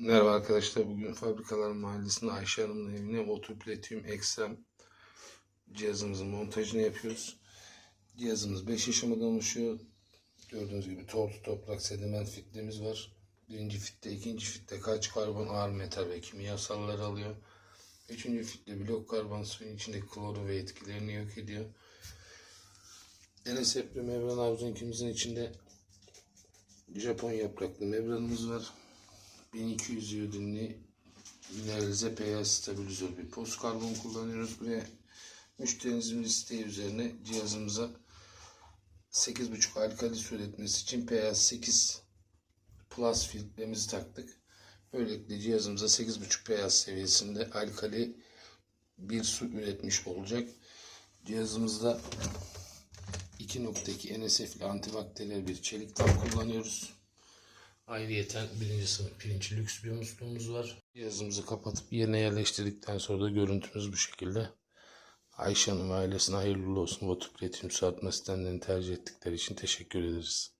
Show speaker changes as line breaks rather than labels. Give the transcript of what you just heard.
Merhaba arkadaşlar. Bugün Fabrikalar Mahallesi'nde Ayşe Hanım'ın evine Otoplatinum Extrem cihazımızın montajını yapıyoruz. Cihazımız 5 aşamadan oluşuyor. Gördüğünüz gibi tortu, toprak, sediment fitlerimiz var. Birinci fitte, ikinci fitte kaç karbon, ağır metal ve kimyasallar alıyor. Üçüncü fitte blok karbon suyun içindeki kloru ve etkilerini yok ediyor. NSF membran havuzun içinde Japon yapraklı membranımız var. 1200 iodinli mineralize pH stabilizör bir post karbon kullanıyoruz. Buraya müşterimizin isteği üzerine cihazımıza 8.5 alkali su üretmesi için pH 8 plus filtremizi taktık. Böylelikle cihazımıza 8.5 pH seviyesinde alkali bir su üretmiş olacak. Cihazımızda 2.2 NSF'li antibakteriyel bir çelik tam kullanıyoruz. Ayrıyeten birinci sınıf pirinç lüks bir musluğumuz var. Cihazımızı kapatıp yerine yerleştirdikten sonra da görüntümüz bu şekilde. Ayşe Hanım ailesine hayırlı olsun. Votu Platinum su sistemlerini tercih ettikleri için teşekkür ederiz.